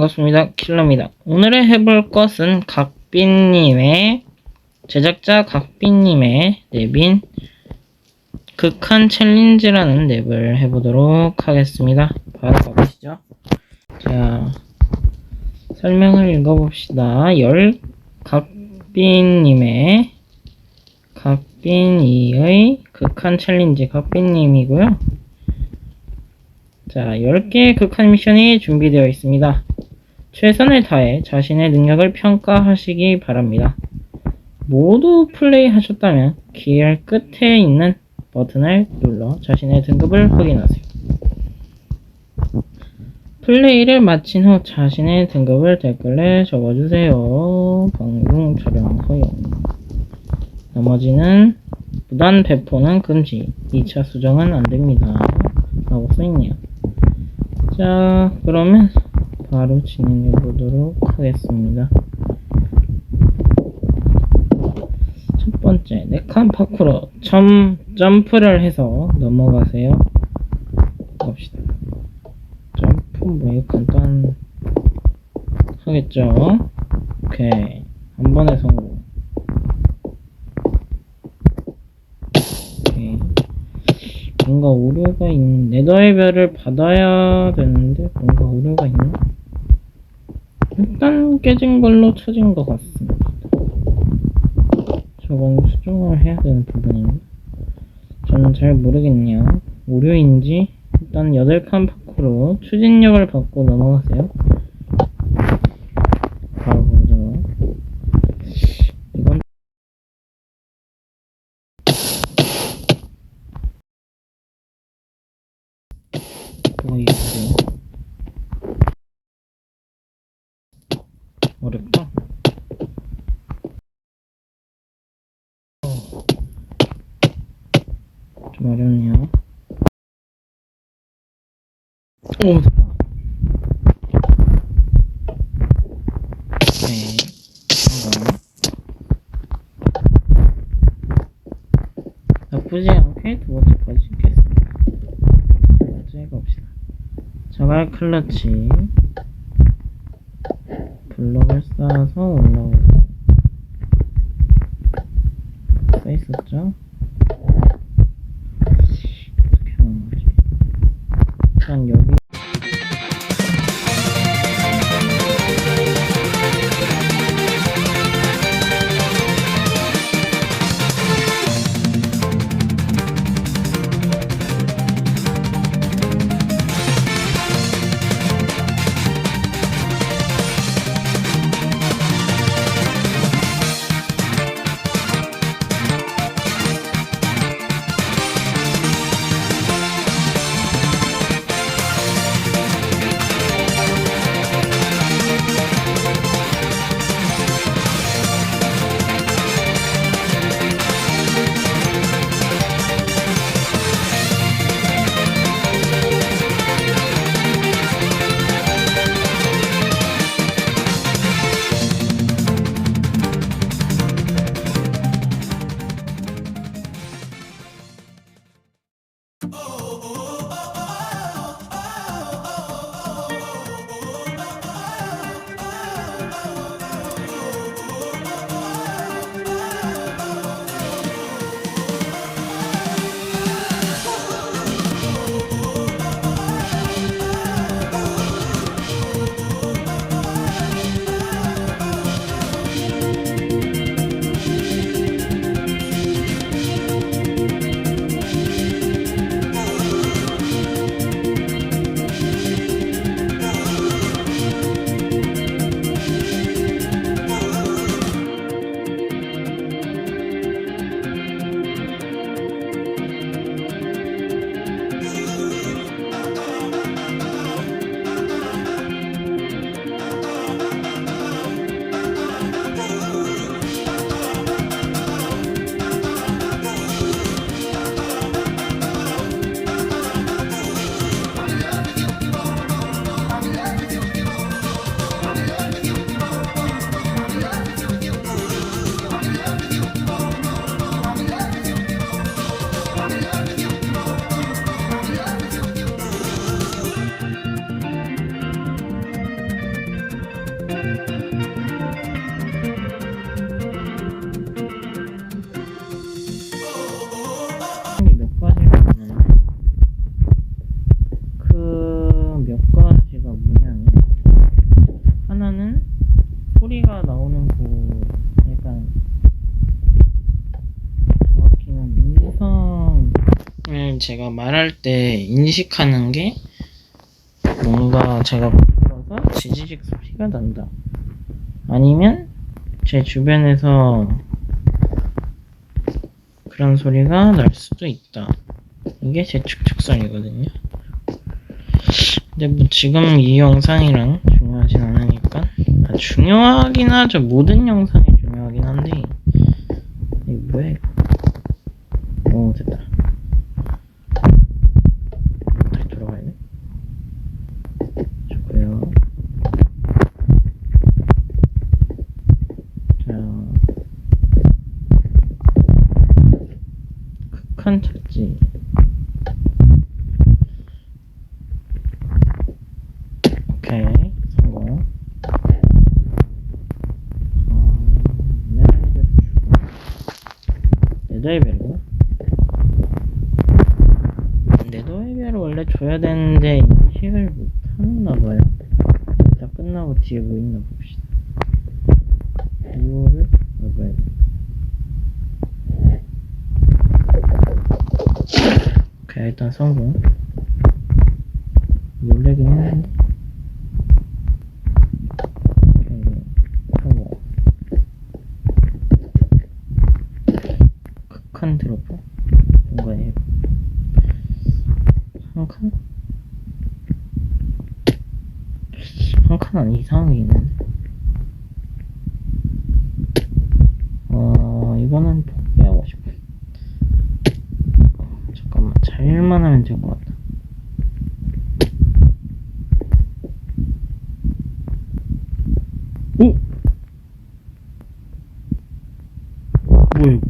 자, 반갑습니다. 킬러입니다. 오늘의 해볼 것은 각빈님의, 제작자 각빈님의 랩인 극한 챌린지라는 랩을 해보도록 하겠습니다. 바로 가보시죠. 자, 설명을 읽어봅시다. 열, 각빈님의, 각빈이의 극한 챌린지 각빈님이고요. 자, 10개의 극한 미션이 준비되어 있습니다. 최선을 다해 자신의 능력을 평가하시기 바랍니다. 모두 플레이 하셨다면 기회 끝에 있는 버튼을 눌러 자신의 등급을 확인하세요. 플레이를 마친 후 자신의 등급을 댓글에 적어주세요. 방송 촬영 허용. 나머지는 무단 배포는 금지. 2차 수정은 안됩니다. 라고 써있네요. 자, 그러면 바로 진행해 보도록 하겠습니다. 첫 번째, 네칸 파쿠로 점, 점프를 해서 넘어가세요. 봅시다. 점프 뭐 간단 하겠죠? 오케이. 한 번에 성공. 오케이. 뭔가 오류가 있는 네더의 별을 받아야 되는데 뭔가 오류가 있나? 일단 깨진 걸로 쳐진 것 같습니다. 저건 수정을 해야 되는 부분인가? 저는 잘 모르겠네요. 오류인지 일단 8칸 파크로 추진력을 받고 넘어가세요. 바로 보죠. 이건 뭐가 있어요? 어렵다. 어. 좀 어렵네요. 오, 됐다. 네. 한번. 나쁘지 않게 두 번째까지 찍겠습니다. 세 번째 가봅시다. 자갈 클러치. 블럭을 쌓아서 올라오고. 써있었죠? 어떻게 하는 거지? 일단 여기 소리가 나오는 그 약간 정확히는 인성을 음, 제가 말할 때 인식하는 게 뭔가 제가 부러서 지지직 소리가 난다. 아니면 제 주변에서 그런 소리가 날 수도 있다. 이게 제 추측선이거든요. 근데 뭐 지금 이 영상이랑 중요하긴 하죠. 모든 영상이 중요하긴 한데 이게 뭐야 이거? 오 됐다. 다시 돌아가야 돼. 좋고요. 자, 극한 착지. 오케이, 성공. 어, 메달벨 주고. 네더이벨이구나. 네더이벨을 원래 줘야 되는데 인식을 못하나봐요. 다 끝나고 뒤에 뭐 있나 봅시다. 이거를 먹어야 돼. 오케이, 일단 성공. 놀래긴 했는데. 오케이, 성공. 극한 드로퍼? 뭔가 해. 한 칸? 한 칸은 있는데. 어, 이거는 포기하고 싶어. 어, 잠깐만, 잘만 하면 될 것 같다. 오! 뭐야?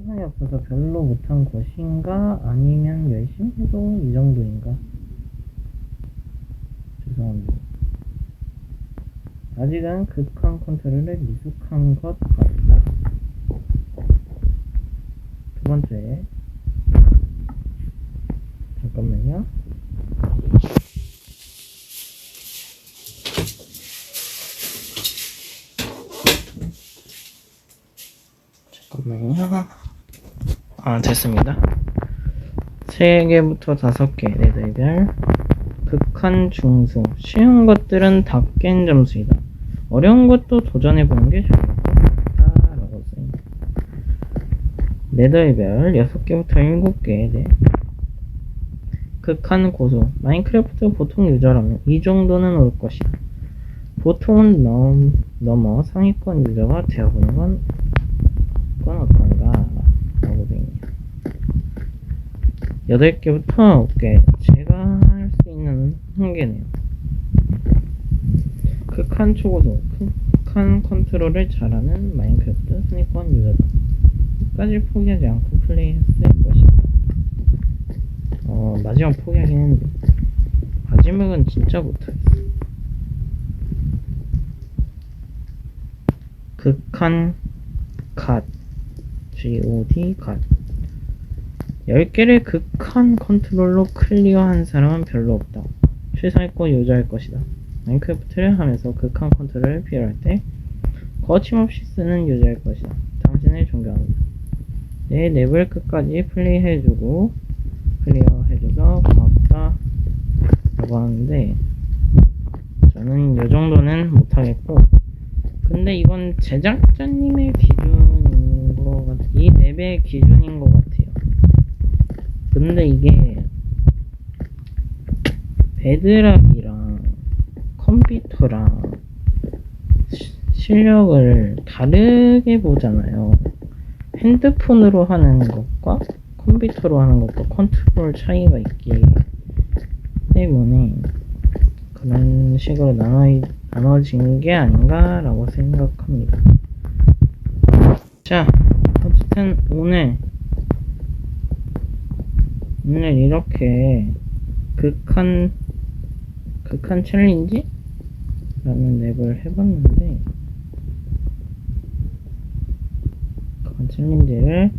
시간이 없어서 별로 못한 것인가? 아니면 열심히 해도 이 정도인가? 죄송합니다. 아직은 극한 컨트롤에 미숙한 것 같다. 두 번째. 잠깐만요. 잠깐만요. 아, 됐습니다. 3개부터 5개 레벨별. 극한 중수. 쉬운 것들은 다 깬 점수이다. 어려운 것도 도전해보는 게 좋을 것 같다. 라고 써있네. 레벨별 6개부터 7개. 네. 극한 고수. 마인크래프트 보통 유저라면 이 정도는 올 것이다. 보통은 넘, 넘어 상위권 유저가 되어보는 건, 건 어떤가? 라고 되어있네요. 8개부터 9개. 제가 할 수 있는 한계네요. 극한 초고속, 극한 컨트롤을 잘하는 마인크래프트 순위권 유저다. 끝까지 포기하지 않고 플레이했을 것이다. 어, 마지막 포기하긴 했는데. 마지막은 진짜 못하겠어. 극한 갓 G-O-D 갓 10개를 극한 컨트롤로 클리어한 사람은 별로 없다. 최상위권 유저일 것이다. 마인크래프트를 하면서 극한 컨트롤을 필요할 때 거침없이 쓰는 유저일 것이다. 당신을 존경합니다. 내 레벨 끝까지 플레이해주고 클리어해줘서 고맙다. 라고 하는데 저는 이 정도는 못하겠고 근데 이건 제작자님의 기준인 것 같, 이 랩의 기준인 것 같아요. 근데 이게 베드락이랑 컴퓨터랑 시- 실력을 다르게 보잖아요. 핸드폰으로 하는 것과 컴퓨터로 하는 것과 컨트롤 차이가 있기 때문에 그런 식으로 나눠, 나눠진 게 아닌가라고 생각합니다. 자, 어쨌든 오늘, 오늘 이렇게 극한, 극한 챌린지? 라는 앱을 해봤는데, 극한 챌린지를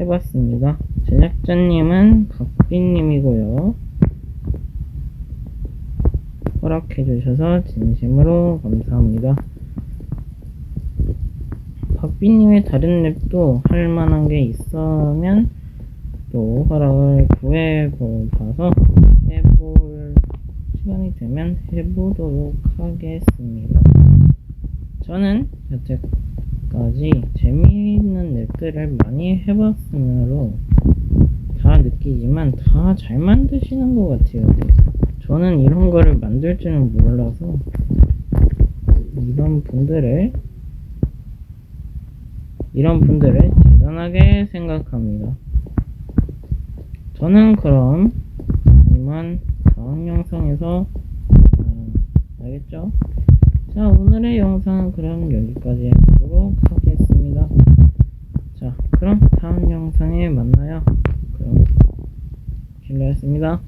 해봤습니다. 제작자님은 박빈님이고요. 허락해주셔서 진심으로 감사합니다. 박비님의 다른 랩도 할 만한 게 있으면 또 허락을 구해 봐서 해볼 시간이 되면 해보도록 하겠습니다. 저는 여태까지 재미있는 랩들을 많이 해봤으므로 다 느끼지만 다 잘 만드시는 것 같아요. 네. 저는 이런 거를 만들 줄은 몰라서 이런 분들을 이런 분들을 대단하게 생각합니다. 저는 그럼 이만 다음 영상에서 어, 알겠죠? 자 오늘의 영상은 그럼 여기까지 해보도록 하겠습니다. 자 그럼 다음 영상에 만나요. 그럼 길러였습니다.